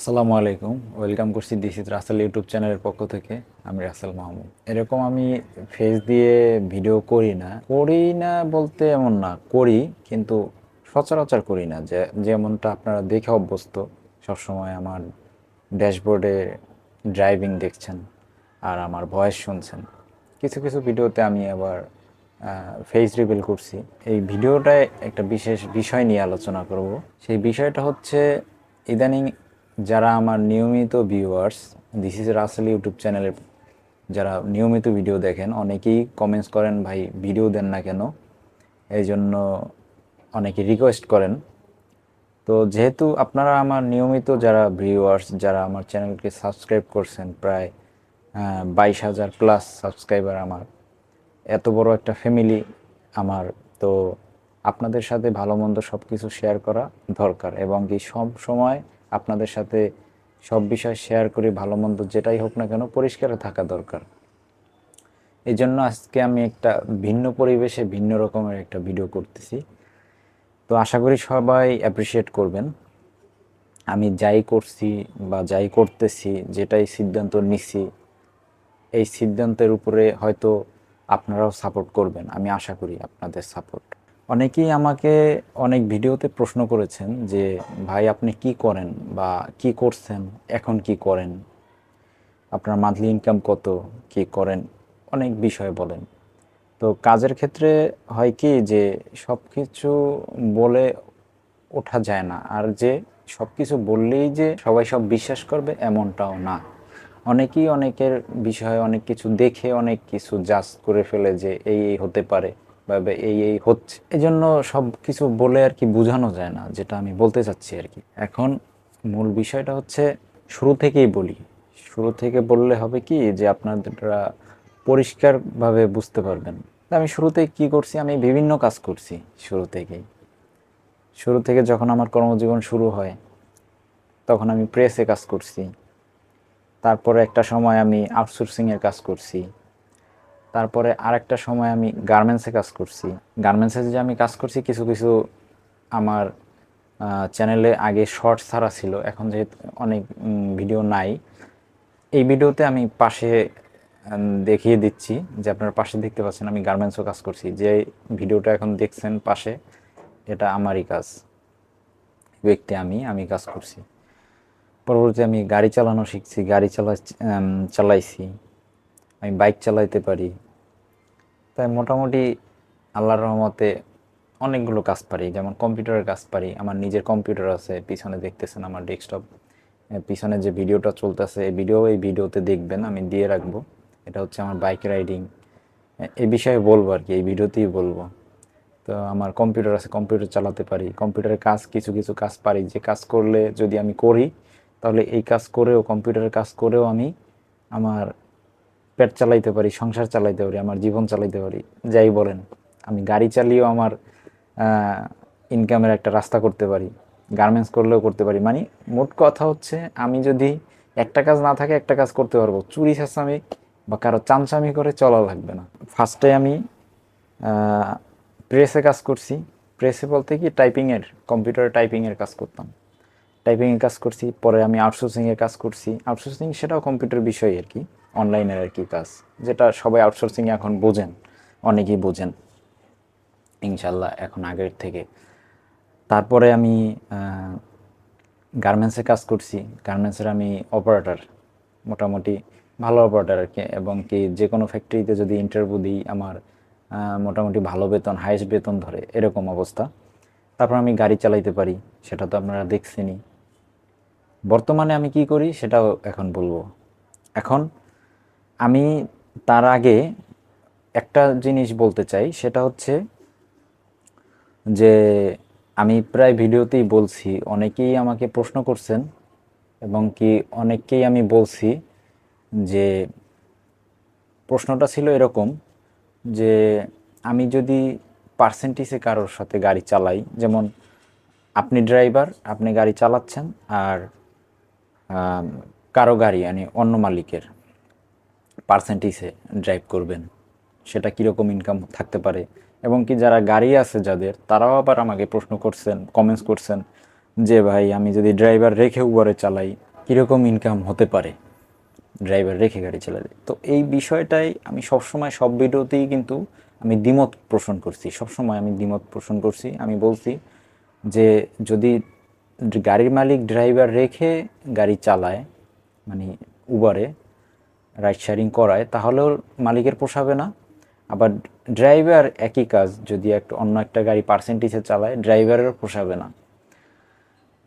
আসসালামু আলাইকুম। ওয়েলকাম করছি ইজ রাসেল ইউটিউব চ্যানেলের পক্ষ থেকে। আমি রাসেল মাহমুদ। এরকম আমি ফেস দিয়ে ভিডিও করি না। করি না বলতে এমন না, করি কিন্তু সচরাচর করি না। যে, যেমনটা আপনারা দেখে অভ্যস্ত, সবসময় আমার ড্যাশবোর্ডে ড্রাইভিং দেখছেন আর আমার ভয়েস শুনছেন। কিছু কিছু ভিডিওতে আমি আবার ফেস রিভিল করছি। এই ভিডিওটায় একটা বিশেষ বিষয় নিয়ে আলোচনা করব। সেই বিষয়টা হচ্ছে ইদানিং যারা আমার নিয়মিত viewers this is Rasel YouTube চ্যানেলের যারা নিয়মিত ভিডিও দেখেন, অনেকেই কমেন্টস করেন, ভাই ভিডিও দেন না কেন? এই জন্য অনেকে রিকোয়েস্ট করেন। তো যেহেতু আপনারা আমার নিয়মিত যারা ভিউয়ার্স যারা আমার চ্যানেলকে সাবস্ক্রাইব করছেন, প্রায় বাইশ হাজার প্লাস সাবস্ক্রাইবার আমার, এত বড় একটা ফ্যামিলি আমার, তো আপনাদের সাথে ভালো মন্দ সব কিছু শেয়ার করা দরকার এবং কি সব সময় আপনাদের সাথে সব বিষয় শেয়ার করি, ভালো মন্দ যেটাই হোক না কেন, পরিষ্কার থাকা দরকার। এই জন্য আজকে আমি একটা ভিন্ন পরিবেশে ভিন্ন রকমের একটা ভিডিও করতেছি। তো আশা করি সবাই অ্যাপ্রিসিয়েট করবেন। আমি যাই করছি বা যাই করতেছি, যেটাই সিদ্ধান্ত নিছি, এই সিদ্ধান্তের উপরে হয়তো আপনারাও সাপোর্ট করবেন। আমি আশা করি আপনাদের সাপোর্ট অনেকেই আমাকে অনেক ভিডিওতে প্রশ্ন করেছেন যে, ভাই, আপনি কি করেন বা কি করছেন? এখন কি করেন? আপনার মান্থলি ইনকাম কত? কি করেন? অনেক বিষয় বলেন। তো কাজের ক্ষেত্রে হয় কি যে সব কিছু বলে ওঠা যায় না। আর যে সব কিছু বললেই যে সবাই সব বিশ্বাস করবে, এমনটাও না। অনেকেই অনেকের বিষয়ে অনেক কিছু দেখে অনেক কিছু জাজ করে ফেলে যে, এই এই হতে পারে। বা বা এই এই হচ্ছে। এই জন্য সব কিছু বলে আর কি বোঝানো যায় না, যেটা আমি বলতে চাচ্ছি আর কি। এখন মূল বিষয়টা হচ্ছে শুরু থেকেই বলি। শুরু থেকে বললে হবে কি যে আপনারা পরিষ্কারভাবে বুঝতে পারবেন। আমি শুরুতে কি করছি? আমি বিভিন্ন কাজ করছি শুরু থেকেই। শুরু থেকে যখন আমার কর্মজীবন শুরু হয়, তখন আমি প্রেসে কাজ করছি। তারপরে একটা সময় আমি আউটসোর্সিংয়ের কাজ করছি। তারপরে আরেকটা সময় আমি গার্মেন্টসে কাজ করছি। গার্মেন্টসে যে আমি কাজ করছি, কিছু কিছু আমার চ্যানেলে আগে শর্টস ছাড়া ছিল। এখন যেহেতু অনেক ভিডিও নাই। এই ভিডিওতে আমি পাশে দেখিয়ে দিচ্ছি যে আপনারা পাশে দেখতে পাচ্ছেন আমি গার্মেন্টসও কাজ করছি। যে ভিডিওটা এখন দেখছেন পাশে, এটা আমারই কাজ। ব্যক্তি আমি আমি কাজ করছি। পরবর্তী আমি গাড়ি চালানো শিখছি, গাড়ি চালা চালাইছি। আমি বাইক চালাইতে পারি। তাই মোটামুটি আল্লাহর রহমতে অনেকগুলো কাজ পারি, যেমন কম্পিউটারের কাজ পারি। আমার নিজের কম্পিউটার আছে, পিছনে দেখতেছেন আমার ডেস্কটপ। পিছনে যে ভিডিওটা চলতেছে, এই ভিডিও, এই ভিডিওতে দেখবেন, আমি দিয়ে রাখব। এটা হচ্ছে আমার বাইক রাইডিং এ বিষয়ে বলব আর কি, এই ভিডিওতেই বলব। তো আমার কম্পিউটার আছে, কম্পিউটার চালাতে পারি। কম্পিউটারের কাজ, কিছু কিছু কাজ পারি। যে কাজ করলে যদি আমি করি, তাহলে এই কাজ করেও, কম্পিউটারের কাজ করেও আমি আমার পেট চালাইতে পারি, সংসার চালাইতে পারি, আমার জীবন চালাইতে পারি, যাই বলেন, আমি গাড়ি চালিয়েও আমার ইনকামের একটা রাস্তা করতে পারি গার্মেন্টস করলেও করতে পারি মানে মোট কথা হচ্ছে আমি যদি একটা কাজ না থাকে একটা কাজ করতে পারব, চুরি ছাঁচামি বা কারও চামচামি করে চলা লাগবে না। ফার্স্টে আমি প্রেসে কাজ করছি প্রেসে বলতে কি টাইপিংয়ের কম্পিউটারে টাইপিংয়ের কাজ করতাম। টাইপিংয়ের কাজ করছি, পরে আমি আউটসোর্সিংয়ের কাজ করছি আউটসোর্সিং সেটাও কম্পিউটার বিষয় আর কি। অনলাইনের আর কি কাজ, যেটা সবাই আউটসোর্সিং এখন বোঝেন, অনেকেই বোঝেন, ইনশাল্লাহ এখন আগের থেকে। তারপরে আমি গার্মেন্টসে কাজ করছি গার্মেন্টসের আমি অপারেটর মোটামুটি ভালো অপারেটর আর কি, এবং কি যে কোনো ফ্যাক্টরিতে যদি ইন্টারভিউ দিই আমার মোটামুটি ভালো বেতন হাইস্ট বেতন ধরে, এরকম অবস্থা। তারপর আমি গাড়ি চালাইতে পারি, সেটা তো আপনারা দেখছেনই। বর্তমানে আমি কি করি, সেটাও এখন বলব। এখন আমি তার আগে একটা জিনিস বলতে চাই, সেটা হচ্ছে যে আমি প্রায় ভিডিওতেই বলছি, অনেকেই আমাকে প্রশ্ন করছেন এবং কি অনেককেই আমি বলছি যে প্রশ্নটা ছিল এরকম যে আমি যদি পার্সেন্টেজে কারোর সাথে গাড়ি চালাই, যেমন আপনি ড্রাইভার আপনি গাড়ি চালাচ্ছেন আর কারও গাড়ি মানে অন্য মালিকের পার্সেন্টেজে ড্রাইভ করবেন। সেটা কীরকম ইনকাম থাকতে পারে? এবং কি যারা গাড়ি আছে যাদের, তারাও আবার আমাকে প্রশ্ন করছেন কমেন্টস করছেন যে, ভাই, আমি যদি ড্রাইভার রেখে উবারে চালাই, কীরকম ইনকাম হতে পারে? ড্রাইভার রেখে গাড়ি চালালে। তো এই বিষয়টাই আমি সবসময়, সব ভিডিওতেই কিন্তু আমি দ্বিমত পোষণ করছি। সবসময় আমি দ্বিমত পোষণ করছি। আমি বলছি যে, যদি গাড়ির মালিক ড্রাইভার রেখে গাড়ি চালায় মানে উবারে রাইড শেয়ারিং করায়, তাহলেও মালিকের পোষাবে না। আবার ড্রাইভার একই কাজ, যদি একটা অন্য একটা গাড়ি পার্সেন্টেজে চালায় ড্রাইভারেরও পোষাবে না।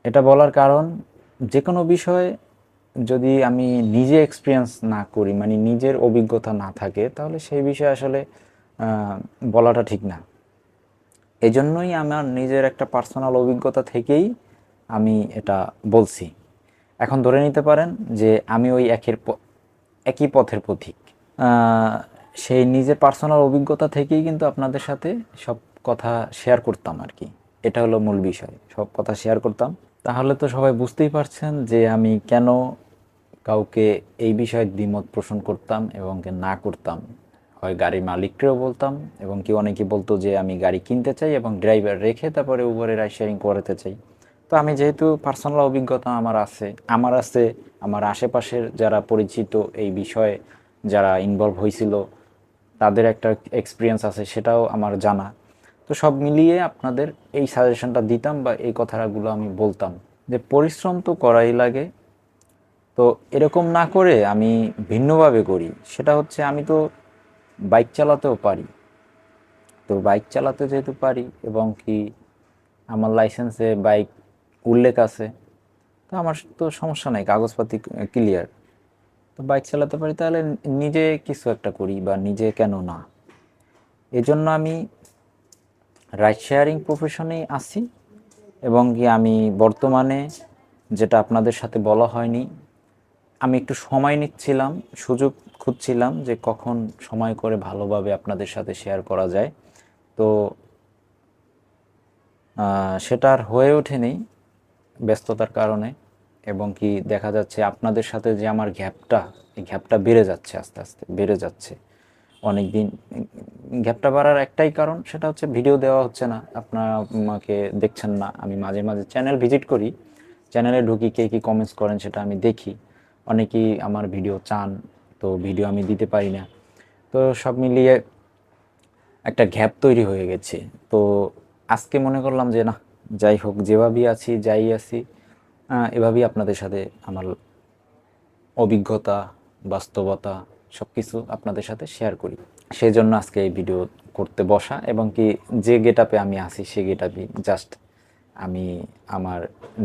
এটা বলার কারণ যে কোনো বিষয়ে যদি আমি নিজে এক্সপিরিয়েন্স না করি মানে নিজের অভিজ্ঞতা না থাকে, তাহলে সেই বিষয়ে আসলে বলাটা ঠিক না। এই জন্যই আমার নিজের একটা পার্সোনাল অভিজ্ঞতা থেকেই আমি এটা বলছি। এখন ধরে নিতে পারেন যে আমি ওই একের একই পথের পথিক সেই নিজের পার্সোনাল অভিজ্ঞতা থেকেই কিন্তু আপনাদের সাথে সব কথা শেয়ার করতাম আর কি। এটা হলো মূল বিষয়। সব কথা শেয়ার করতাম। তাহলে তো সবাই বুঝতেই পারছেন যে আমি কেন কাউকে এই বিষয়ে দ্বিমত পোষণ করতাম এবং না করতাম। হয় গাড়ির মালিককেও বলতাম এবং কি অনেকে বলতো যে আমি গাড়ি কিনতে চাই এবং ড্রাইভার রেখে তারপরে উবরে রাইড শেয়ারিং করাতে চাই। তো আমি যেহেতু পার্সোনাল অভিজ্ঞতা আমার আছে আমার আছে, আমার আশেপাশের যারা পরিচিত এই বিষয়ে যারা ইনভলভ হয়েছিল তাদের একটা এক্সপিরিয়েন্স আছে, সেটাও আমার জানা। তো সব মিলিয়ে আপনাদের এই সাজেশনটা দিতাম বা এই কথাগুলো আমি বলতাম যে পরিশ্রম তো করাই লাগে। তো এরকম না করে আমি ভিন্নভাবে করি, সেটা হচ্ছে আমি তো বাইক চালাতেও পারি। তো বাইক চালাতে যেহেতু পারি এবং কি আমার লাইসেন্সে বাইক উল্লেখ আছে। তো আমার তো সমস্যা নাই, কাগজপাতি ক্লিয়ার তো বাইক চালাতে পারি, তাহলে নিজে কিছু একটা করি বা নিজে কেন না? এজন্য আমি রাইড শেয়ারিং প্রফেশনেই আছি এবং কি আমি বর্তমানে যেটা আপনাদের সাথে বলা হয়নি, আমি একটু সময় নিচ্ছিলাম, সুযোগ খুঁজছিলাম যে কখন সময় করে ভালোভাবে আপনাদের সাথে শেয়ার করা যায়। তো সেটা আর হয়ে ওঠেনি। ব্যস্ততার কারণে এবং কি দেখা যাচ্ছে আপনাদের সাথে যে আমার গ্যাপটা, এই গ্যাপটা বেড়ে যাচ্ছে আস্তে আস্তে, বেড়ে যাচ্ছে। অনেক দিন গ্যাপটা বাড়ার একটাই কারণ সেটা হচ্ছে ভিডিও দেওয়া হচ্ছে না। আপনারা আমাকে দেখছেন না, আমি মাঝে মাঝে চ্যানেল ভিজিট করি। চ্যানেলে ঢুকি কে কী কমেন্টস করেন সেটা আমি দেখি। অনেকেই আমার ভিডিও চান, তো ভিডিও আমি দিতে পারি না। তো সব মিলিয়ে একটা গ্যাপ তৈরি হয়ে গেছে। তো আজকে মনে করলাম যে না যাই হোক, যেভাবেই আছি, যাই আছি এভাবেই আপনাদের সাথে আমার অভিজ্ঞতা, বাস্তবতা সব কিছু আপনাদের সাথে শেয়ার করি। সেই জন্য আজকে এই ভিডিও করতে বসা এবং কি যে গেটআপে আমি আছি সেই গেটআপই জাস্ট আমি আমার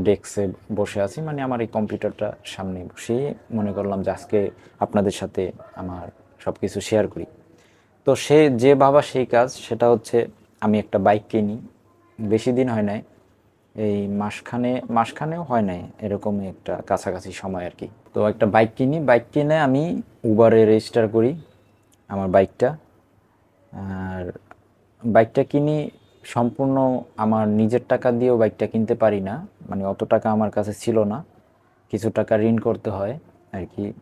ডেস্কে বসে আছি মানে আমার এই কম্পিউটারটা সামনে বসেই মনে করলাম যে আজকে আপনাদের সাথে আমার সব কিছু শেয়ার করি। তো সে যে বাবা সেই কাজ, সেটা হচ্ছে আমি একটা বাইক কিনি। বেশি দিন হয় নাই এই মাসখানে, মাসখানেও হয় নাই এরকমই একটা কাছাকাছি সময় আর কি। তো একটা বাইক কিনি বাইক কিনে আমি উবারে রেজিস্টার করি আমার বাইকটা আর বাইকটা কিনি সম্পূর্ণ আমার নিজের টাকা দিয়েও বাইকটা কিনতে পারি না। মানে অত টাকা আমার কাছে ছিল না। কিছু টাকা ঋণ করতে হয় আর কি।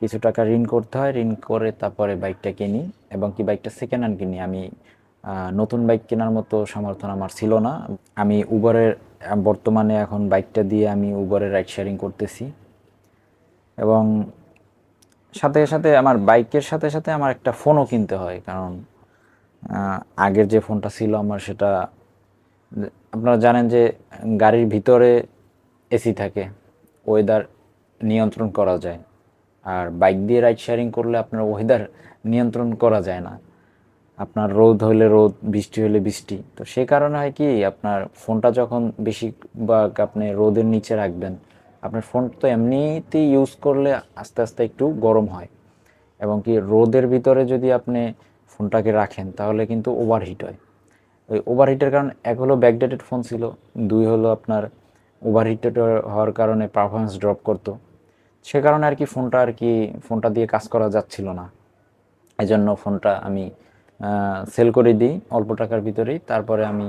কিছু টাকা ঋণ করতে হয়, ঋণ করে তারপরে বাইকটা কিনি। এবং কি বাইকটা সেকেন্ড হ্যান্ড কিনি। আমি নতুন বাইক কেনার মতো সমর্থন আমার ছিল না। আমি উবারের বর্তমানে এখন বাইকটা দিয়ে আমি উবারের রাইড শেয়ারিং করতেছি। এবং সাথে সাথে আমার বাইকের সাথে সাথে আমার একটা ফোনও কিনতে হয়। কারণ আগের যে ফোনটা ছিল আমার সেটা, আপনারা জানেন যে গাড়ির ভিতরে এসি থাকে ওয়েদার নিয়ন্ত্রণ করা যায়। আর বাইক দিয়ে রাইড শেয়ারিং করলে আপনার ওয়েদার নিয়ন্ত্রণ করা যায় না। আপনার রোদ হলে রোদ, বৃষ্টি হলে বৃষ্টি। তো সে কারণে হয় কি, আপনার ফোনটা যখন বেশি বা আপনি রোদের নিচে রাখবেন, আপনার ফোন তো এমনিতেই ইউজ করলে আস্তে আস্তে একটু গরম হয়। এবং কি রোদের ভিতরে যদি আপনি ফোনটাকে রাখেন, তাহলে কিন্তু ওভারহিট হয়। ওই ওভারহিটের কারণ এক হলো ব্যাকডেটেড ফোন ছিল, দুই হলো আপনার ওভারহিটেড হওয়ার কারণে পারফরমেন্স ড্রপ করতো। সে কারণে আর কি ফোনটা আর কি, ফোনটা দিয়ে কাজ করা যাচ্ছিল না। এই জন্য ফোনটা আমি সেল করে দিই অল্প টাকার ভিতরেই। তারপরে আমি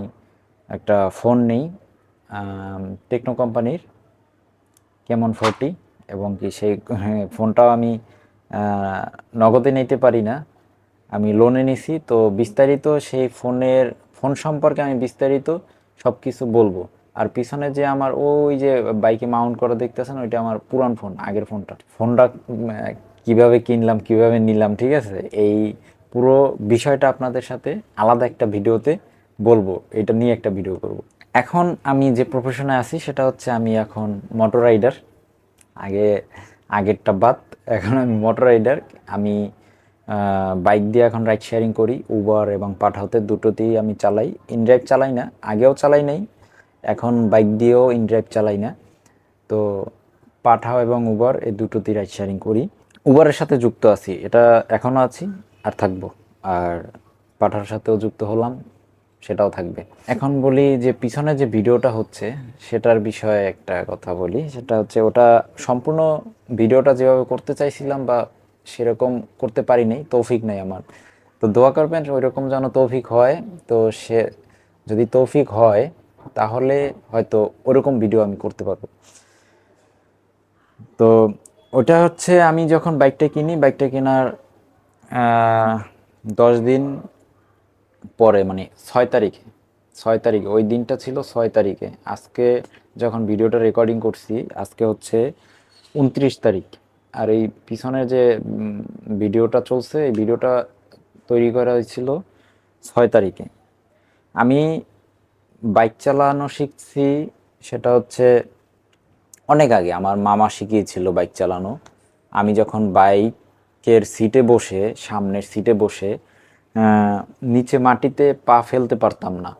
একটা ফোন নেই টেকনো কোম্পানির কেমন ফোরটি এবং কি সেই ফোনটাও আমি নগদে নিতে পারি না। আমি লোনে নিছি, তো বিস্তারিত সেই ফোনের ফোন সম্পর্কে আমি বিস্তারিত সব কিছু বলব। আর পিছনে যে আমার ওই যে বাইকে মাউন্ট করা দেখতেছেন, ওইটা আমার পুরান ফোন আগের ফোনটা ফোনটা কীভাবে কিনলাম, কীভাবে নিলাম, ঠিক আছে? এই পুরো বিষয়টা আপনাদের সাথে আলাদা একটা ভিডিওতে বলব, এটা নিয়ে একটা ভিডিও করব। এখন আমি যে প্রফেশনে আছি, সেটা হচ্ছে আমি এখন মোটর রাইডার আগে, আগেরটা বাদ, এখন আমি মোটর রাইডার আমি বাইক দিয়ে এখন রাইড শেয়ারিং করি উবার এবং পাঠাওতে দুটোতেই আমি চালাই। ইনড্রাইভ চালাই না, আগেও চালাই নাই, এখন বাইক দিয়েও ইনড্রাইভ চালাই না। তো পাঠাও এবং উবার এই দুটোতেই রাইড শেয়ারিং করি। উবারের সাথে যুক্ত আছি, এটা এখনও আছি। আর থাকব। আর পাঠার সাথেও যুক্ত হলাম, সেটাও থাকবে। এখন বলি যে পিছনে যে ভিডিওটা হচ্ছে, সেটার বিষয়ে একটা কথা বলি। সেটা হচ্ছে ওটা সম্পূর্ণ ভিডিওটা যেভাবে করতে চাইছিলাম বা সেরকম করতে পারি নাই তৌফিক নাই আমার। তো দোয়া করবেন ওই রকম যেন তৌফিক হয়। তো সে, যদি তৌফিক হয়, তাহলে হয়তো ওরকম ভিডিও আমি করতে পারব। তো ওটা হচ্ছে আমি যখন বাইকটা কিনি বাইকটা কেনার দশ দিন পরে মানে ছয় তারিখে ছয় তারিখে, ওই দিনটা ছিল ছয় তারিখে। আজকে যখন ভিডিওটা রেকর্ডিং করছি, আজকে হচ্ছে উনত্রিশ তারিখ। আর এই পিছনে যে ভিডিওটা চলছে, এই ভিডিওটা তৈরি করা হয়েছিল ছয় তারিখে। আমি বাইক চালানো শিখছি, সেটা হচ্ছে অনেক আগে। আমার মামা শিখিয়েছিল বাইক চালানো। আমি যখন বাইকের সিটে বসে, সামনের সিটে বসে নিচে মাটিতে পা ফেলতে পারতাম না।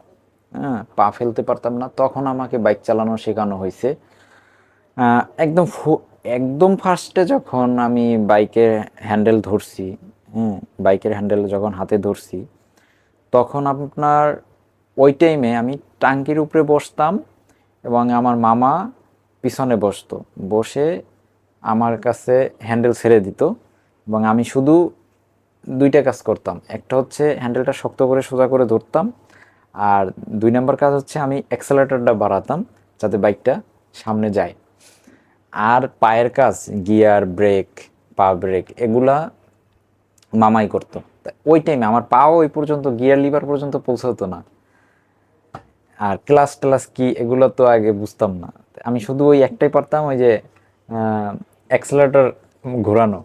হ্যাঁ পা ফেলতে পারতাম না। তখন আমাকে বাইক চালানো শেখানো হয়েছে। একদম একদম ফার্স্টে যখন আমি বাইকের হ্যান্ডেল ধরছি হ্যাঁ বাইকের হ্যান্ডেল যখন হাতে ধরছি, তখন আপনার ওই টাইমে আমি টাঙ্কির উপরে বসতাম এবং আমার মামা পিছনে বসতো। বসে আমার কাছে হ্যান্ডেল ছেড়ে দিত। এবং আমি শুধু দুইটা কাজ করতাম। একটা হচ্ছে হ্যান্ডেলটা শক্ত করে সোজা করে ধরতাম আর দুই নম্বর কাজ হচ্ছে আমি অ্যাক্সেলেটরটা বাড়াতাম যাতে বাইকটা সামনে যায়। আর পায়ের কাজ, গিয়ার, ব্রেক, পা ব্রেক, এগুলা মামাই করতো। ওই টাইমে আমার পাও ওই পর্যন্ত, গিয়ার লিভার পর্যন্ত পৌঁছাতো না। আর ক্লাস ক্লাস কি এগুলো তো আগে বুঝতাম না। আমি শুধু ওই একটাই পারতাম ওই যে অ্যাক্সেলেটর ঘোরানো।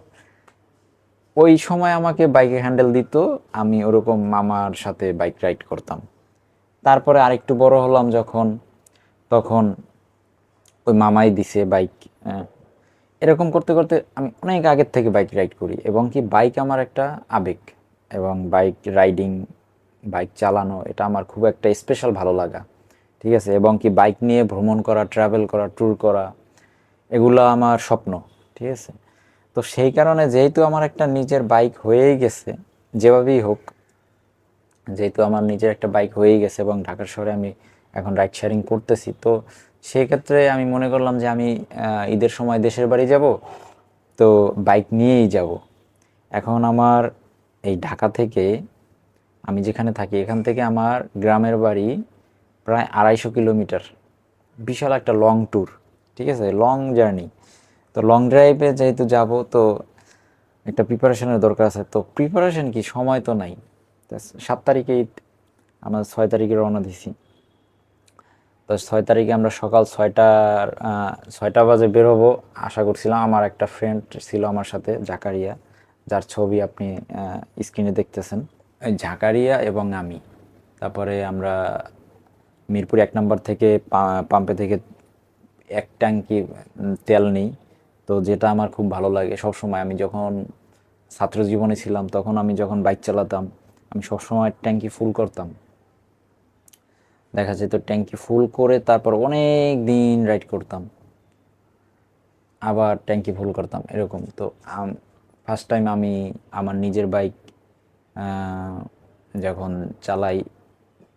ওই সময় আমাকে বাইকে হ্যান্ডেল দিত, আমি ওরকম মামার সাথে বাইক রাইড করতাম। তারপরে আরেকটু বড় হলাম যখন, তখন ওই মামাই দিছে বাইক এরকম করতে করতে আমি অনেক আগের থেকে বাইক রাইড করি এবং কি বাইক আমার একটা আবেগ এবং বাইক রাইডিং বাইক চালানো, এটা আমার খুব একটা স্পেশাল ভালো লাগা, ঠিক আছে? এবং কি বাইক নিয়ে ভ্রমণ করা ট্রাভেল করা ট্যুর করা, এগুলো আমার স্বপ্ন, ঠিক আছে? তো সেই কারণে যেহেতু আমার একটা নিজের বাইক হয়েই গেছে, যেভাবেই হোক, যেহেতু আমার নিজের একটা বাইক হয়েই গেছে এবং ঢাকা শহরে আমি এখন রাইড শেয়ারিং করতেছি, তো সেই ক্ষেত্রে আমি মনে করলাম যে আমি ঈদের সময় দেশের বাড়ি যাব, তো বাইক নিয়েই যাব। এখন আমার এই ঢাকা থেকে আমি যেখানে থাকি, এখান থেকে আমার গ্রামের বাড়ি প্রায় আড়াইশো কিলোমিটার। বিশাল একটা লং ট্যুর ঠিক আছে? লং জার্নি তো লং ড্রাইভে যেহেতু যাব, তো একটা প্রিপারেশনের দরকার আছে। তো প্রিপারেশন কি? সময় তো নাই। সাত তারিখে আমরা ছয় তারিখে রওনা দিছি। তো ছয় তারিখে আমরা সকাল ছয়টার ছয়টা বাজে বেরোবো। আশা করছিলাম আমার একটা ফ্রেন্ড ছিল আমার সাথে, জাকারিয়া। যার ছবি আপনি স্ক্রিনে দেখতেছেন। জাকারিয়া এবং আমি। তারপরে আমরা মিরপুর এক নম্বর থেকে পাম্পে থেকে এক ট্যাঙ্কি তেল নিই। তো যেটা আমার খুব ভালো লাগে, সবসময় আমি যখন ছাত্র জীবনে ছিলাম তখন আমি যখন বাইক চালাতাম, আমি সবসময় ট্যাঙ্কি ফুল করতাম। দেখা যেত ট্যাঙ্কি ফুল করে তারপর অনেক দিন রাইড করতাম। আবার ট্যাঙ্কি ফুল করতাম, এরকম। তো ফার্স্ট টাইম আমি আমার নিজের বাইক যখন চালাই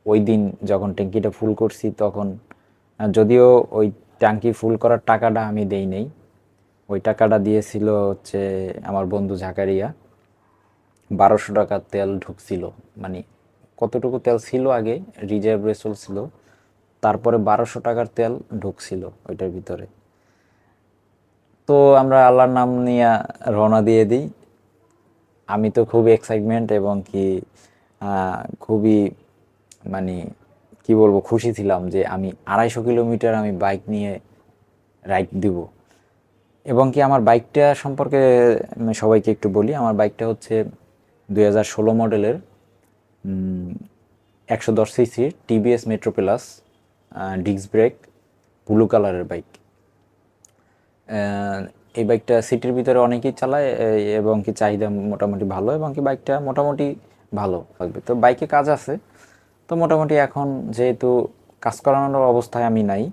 ওই দিন যখন ট্যাঙ্কিটা ফুল করছি তখন যদিও ওই ট্যাঙ্কি ফুল করার টাকাটা আমি দেই নেই ওই টাকাটা দিয়েছিল হচ্ছে আমার বন্ধু ঝাকারিয়া। বারোশো টাকার তেল ঢুকছিল। মানে কতটুকু তেল ছিল আগে? রিজার্ভে ছিল। তারপরে বারোশো টাকার তেল ঢুকছিল ওইটার ভিতরে। তো আমরা আল্লাহর নাম নিয়ে রওনা দিয়ে দিই। আমি তো খুব এক্সাইটমেন্ট এবং কি খুবই মানে কি বলব, খুশি ছিলাম যে আমি আড়াইশো কিলোমিটার আমি বাইক নিয়ে রাইড দিব। এবং কি আমার বাইকটা সম্পর্কে সবাইকে একটু বলি, আমার বাইকটা হচ্ছে দুই হাজার ষোলো মডেলের একশো দশ CC TVS Metro Plus disc brake, blue কালারের বাইক। এই বাইকটা সিটির ভিতরে অনেকেই চালায় এবং কি চাহিদা মোটামুটি ভালো, এবং কি বাইকটা মোটামুটি ভালো থাকবে তো বাইকে কাজ আছে, তো মোটামুটি এখন যেহেতু কাজ করানোর অবস্থায় আমি নাই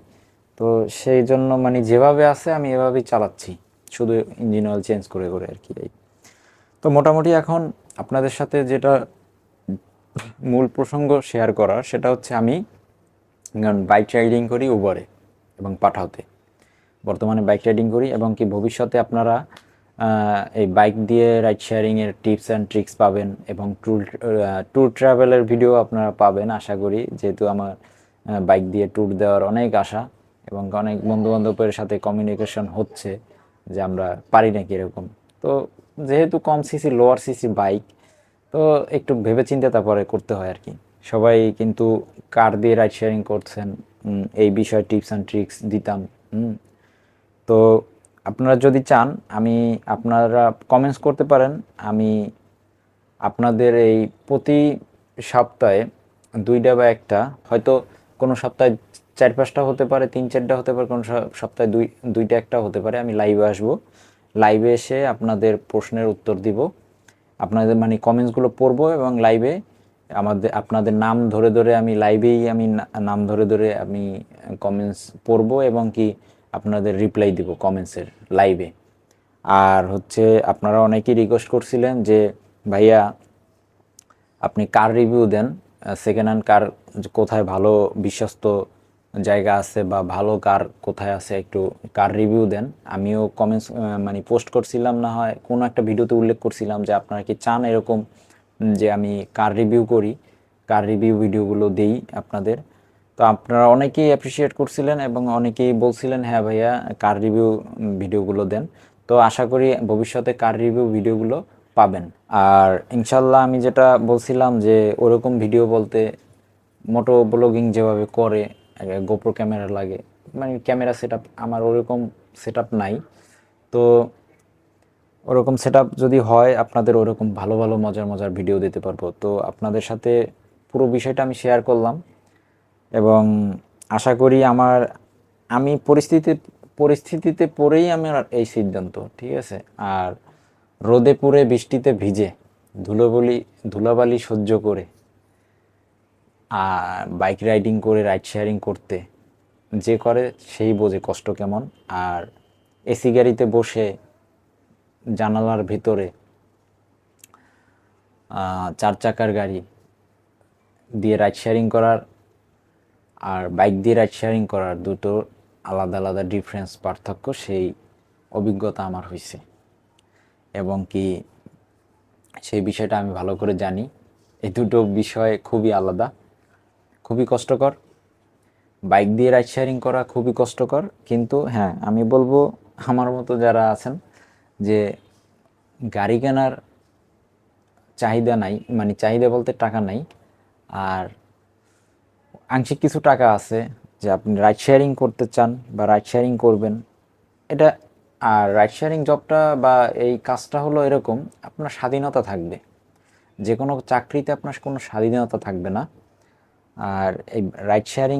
তো সেই জন্য মানে যেভাবে আছে আমি এভাবেই চালাচ্ছি। শুধু ইঞ্জিন অয়েল চেঞ্জ করে করে আর কি এই। তো মোটামুটি এখন আপনাদের সাথে যেটা মূল প্রসঙ্গ শেয়ার করার, সেটা হচ্ছে আমি বাইক রাইডিং করি উবারে এবং পাঠাওতে বর্তমানে বাইক রাইডিং করি এবং কি ভবিষ্যতে আপনারা এই বাইক দিয়ে রাইড শেয়ারিংয়ের টিপস অ্যান্ড ট্রিক্স পাবেন এবং ট্যুর ট্যুর ট্রাভেলের ভিডিও আপনারা পাবেন, আশা করি। যেহেতু আমার বাইক দিয়ে ট্যুর দেওয়ার অনেক আশা। এবং অনেক বন্ধু বান্ধবের সাথে কমিউনিকেশন হচ্ছে যে আমরা পারি নাকি এরকম। তো যেহেতু কম সিসি লোয়ার সিসি বাইক তো একটু ভেবে চিন্তে তারপরে করতে হয় আর কি। সবাই কিন্তু কার দিয়ে রাইড শেয়ারিং করছেন এই বিষয়ে টিপস অ্যান্ড ট্রিক্স দিতাম তো আপনারা যদি চান, আমি আপনারা কমেন্টস করতে পারেন। আমি আপনাদের এই প্রতি সপ্তাহে দুইটা বা একটা, হয়তো কোনো সপ্তাহে চার পাঁচটা হতে পারে, তিন চারটা হতে পারে কোনো সপ্তাহে দুই, দুইটা একটা হতে পারে। আমি লাইভে আসব। লাইভে এসে আপনাদের প্রশ্নের উত্তর দিব। আপনাদের মানে কমেন্টসগুলো পড়ব এবং লাইভে আমাদের, আপনাদের নাম ধরে ধরে আমি লাইভেই আমি নাম ধরে ধরে আমি কমেন্টস পড়ব এবং কি আপনাদের রিপ্লাই দিব কমেন্টসের লাইভে আর হচ্ছে আপনারা অনেকেই রিকোয়েস্ট করছিলেন যে, ভাইয়া, আপনি কার রিভিউ দেন? সেকেন্ড হ্যান্ড কার কোথায় ভালো, বিশ্বস্ত জায়গা আছে বা ভালো কার কোথায় আছে একটু কার রিভিউ দেন। আমিও কমেন্টস মানে পোস্ট করছিলাম না হয়, কোনো একটা ভিডিওতে উল্লেখ করছিলাম যে আপনারা কি চান এরকম যে আমি কার রিভিউ করি, কার রিভিউ ভিডিওগুলো দেই আপনাদের। তো আপনারা অনেকেই অ্যাপ্রিসিয়েট করছিলেন এবং অনেকেই বলছিলেন হ্যাঁ ভাইয়া, কার রিভিউ ভিডিওগুলো দেন। তো আশা করি ভবিষ্যতে কার রিভিউ ভিডিওগুলো পাবেন। আর ইনশাল্লাহ আমি যেটা বলছিলাম যে, ওরকম ভিডিও বলতে, মোটো ব্লগিং যেভাবে করে গোপ্রো ক্যামেরা লাগে। মানে ক্যামেরা সেট আমার ওরকম সেট নাই। তো ওরকম সেট যদি হয়, আপনাদের ওরকম ভালো ভালো, মজার মজার ভিডিও দিতে পারব। তো আপনাদের সাথে পুরো বিষয়টা আমি শেয়ার করলাম এবং আশা করি আমার, আমি পরিস্থিতি, পরিস্থিতিতে পড়েই আমার এই সিদ্ধান্ত, ঠিক আছে? আর রোদে পুড়ে বৃষ্টিতে ভিজে, ধুলোবলি, ধুলাবালি সহ্য করে আর বাইক রাইডিং করে রাইড শেয়ারিং করতে, যে করে সেই বোঝে কষ্ট কেমন। আর এসি গাড়িতে বসে জানালার ভিতরে চার চাকার গাড়ি দিয়ে রাইড শেয়ারিং করার আর বাইক দিয়ে রাইড শেয়ারিং করার দুটো আলাদা আলাদা ডিফারেন্স পার্থক্য, সেই অভিজ্ঞতা আমার হয়েছে এবং কি সেই বিষয়টা আমি ভালো করে জানি। এই দুটো বিষয় খুবই আলাদা। খুবই কষ্টকর। বাইক দিয়ে রাইড শেয়ারিং করা খুবই কষ্টকর। কিন্তু হ্যাঁ আমি বলব আমার মতো যারা আছেন যে গাড়ি কেনার চাহিদা নাই মানে চাহিদা বলতে টাকা নাই। আর আংশিক কিছু টাকা আছে যে আপনি রাইড শেয়ারিং করতে চান বা রাইড শেয়ারিং করবেন। এটা আর রাইড শেয়ারিং জবটা বা এই কাজটা হলো এরকম, আপনার স্বাধীনতা থাকবে। যে কোনো চাকরিতে আপনার কোনো স্বাধীনতা থাকবে না। আর এই রাইড শেয়ারিং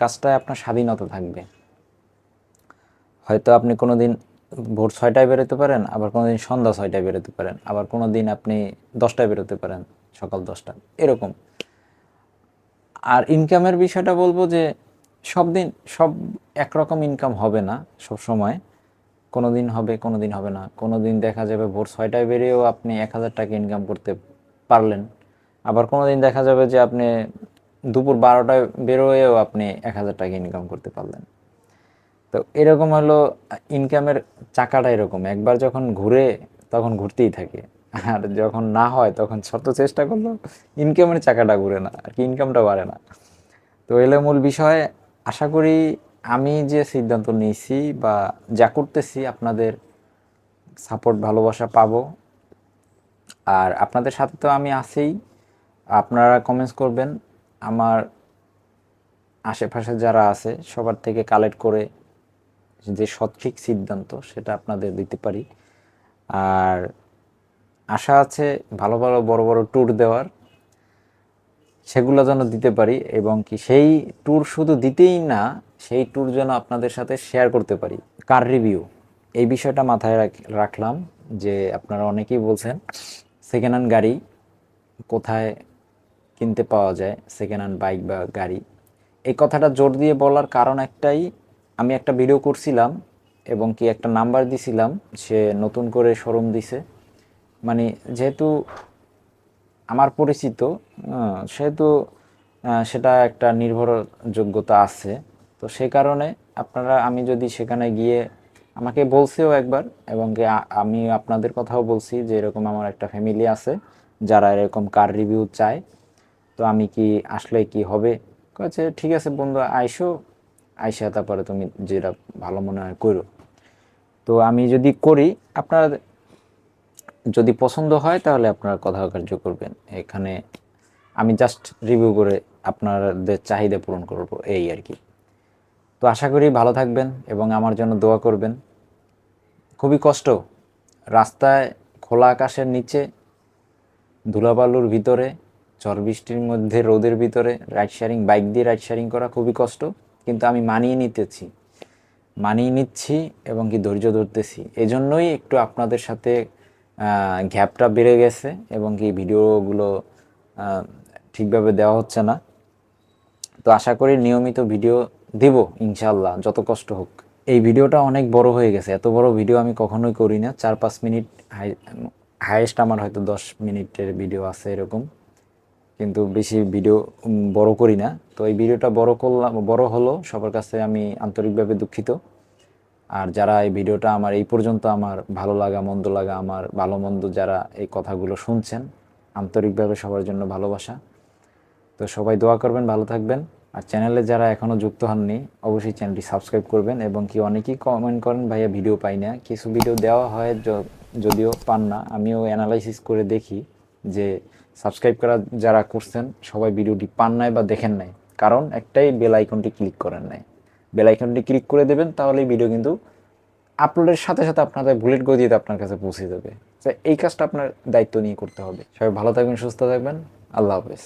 কাজটায় আপনার স্বাধীনতা থাকবে। হয়তো আপনি কোনো দিন ভোর ছয়টায় বেরোতে পারেন, আবার কোনো দিন সন্ধ্যা ছয়টায় বেরোতে পারেন, আবার কোনো দিন আপনি দশটায় বেরোতে পারেন, সকাল দশটা, এরকম। আর ইনকামের বিষয়টা বলব যে, সব দিন, সব একরকম ইনকাম হবে না সব সময়। কোনো দিন হবে কোনো দিন হবে না। কোনো দিন দেখা যাবে ভোর ছয়টায় বেরিয়েও আপনি এক হাজার টাকা ইনকাম করতে পারলেন। আবার কোনো দিন দেখা যাবে যে আপনি দুপুর বারোটায় বেরোয়েও আপনি এক হাজার টাকা ইনকাম করতে পারলেন। তো এরকম হলো ইনকামের চাকাটা এরকম। একবার যখন ঘুরে, তখন ঘুরতেই থাকে। আর যখন না হয়, তখন শত চেষ্টা করল ইনকামের চাকাটা ঘুরে না, আর কি ইনকামটা বাড়ে না। তো এলে মূল বিষয়, আশা করি আমি যে সিদ্ধান্ত নিয়েছি বা যা করতেছি, আপনাদের সাপোর্ট ভালোবাসা পাবো। আর আপনাদের সাথে তো আমি আছেই আপনারা কমেন্টস করবেন। আমার আশেপাশে যারা আছে, সবার থেকে কালেক্ট করে যে সঠিক সিদ্ধান্ত সেটা আপনাদের দিতে পারি। আর আশা আছে ভালো ভালো বড় বড় ট্যুর দেওয়ার, সেগুলো যেন দিতে পারি এবং কি সেই ট্যুর শুধু দিতেই না, সেই ট্যুর যেন আপনাদের সাথে শেয়ার করতে পারি। কার রিভিউ এই বিষয়টা মাথায় রাখ- রাখলাম যে আপনারা অনেকেই বলছেন সেকেন্ড হ্যান্ড গাড়ি কোথায় কিনতে পাওয়া যায় সেকেন্ড হ্যান্ড বাইক বা গাড়ি। এই কথাটা জোর দিয়ে বলার কারণ একটাই, আমি একটা ভিডিও করছিলাম এবং কি একটা নাম্বার দিছিলাম, সে নতুন করে শোরুম দিছে। মানে যেহেতু আমার পরিচিত সেহেতু সেটা একটা নির্ভরযোগ্যতা আছে। তো সে কারণে আপনারা, আমি যদি সেখানে গিয়ে আমাকে বলছেও একবার এবং কি আমি আপনাদের কথাও বলছি যে এরকম আমার একটা ফ্যামিলি আছে, যারা এরকম কার রিভিউ চায় তো আমি কি আসলে কি হবে? কয়েছে ঠিক আছে বন্ধু, আইসো। আইসা তারপরে তুমি যেটা ভালো মনে হয় করো তো আমি যদি করি, আপনার যদি পছন্দ হয় তাহলে আপনারা কথা কার্য করবেন। এখানে আমি জাস্ট রিভিউ করে আপনাদের চাহিদা পূরণ করব, এই আর কি। তো আশা করি ভালো থাকবেন এবং আমার জন্য দোয়া করবেন। খুবই কষ্ট। রাস্তায় খোলা আকাশের নিচে, ধুলাবালুর ভিতরে ঝড় বৃষ্টির মধ্যে রোদের ভিতরে রাইড শেয়ারিং, বাইক দিয়ে রাইড শেয়ারিং করা খুবই কষ্ট, কিন্তু আমি মানিয়ে নিতেছি। মানিয়ে নিচ্ছি এবং কি ধৈর্য ধরতেছি। এই জন্যই একটু আপনাদের সাথে গ্যাপটা বেড়ে গেছে এবং কি ভিডিওগুলো ঠিকভাবে দেওয়া হচ্ছে না। তো আশা করি নিয়মিত ভিডিও দিব ইনশাল্লাহ যত কষ্ট হোক। এই ভিডিওটা অনেক বড় হয়ে গেছে। এত বড় ভিডিও আমি কখনোই করি না। চার পাঁচ মিনিট হাইয়েস্ট আমার হয়তো দশ মিনিটের ভিডিও আছে এরকম। কিন্তু বেশি ভিডিও বড় করি না। তো এই ভিডিওটা বড় করলাম, বড় হলো, সবার কাছে আমি আন্তরিকভাবে দুঃখিত। আর যারা এই ভিডিওটা আমার, এই পর্যন্ত আমার ভালো লাগা, মন্দ লাগা, আমার ভালো মন্দ যারা এই কথাগুলো শুনছেন, আন্তরিকভাবে সবার জন্য ভালোবাসা। তো সবাই দোয়া করবেন, ভালো থাকবেন। আর চ্যানেলে যারা এখনও যুক্ত হননি, অবশ্যই চ্যানেলটি সাবস্ক্রাইব করবেন এবং কি অনেকেই কমেন্ট করেন, ভাইয়া, ভিডিও পাই না। কিছু ভিডিও দেওয়া হয় যদিও পান না। আমিও অ্যানালাইসিস করে দেখি যে সাবস্ক্রাইব করা যারা করছেন, সবাই ভিডিওটি পান নাই বা দেখেন নাই, কারণ একটাই বেল আইকনটি ক্লিক করেন নাই। বেল আইকনটি ক্লিক করে দেবেন তাহলে ভিডিও কিন্তু আপলোডের সাথে সাথে আপনাদের বুলেট গতিতে আপনার কাছে পৌঁছে যাবে। এই কাজটা আপনার দায়িত্ব নিয়ে করতে হবে। সবাই ভালো থাকবেন, সুস্থ থাকবেন। আল্লাহ হাফেজ।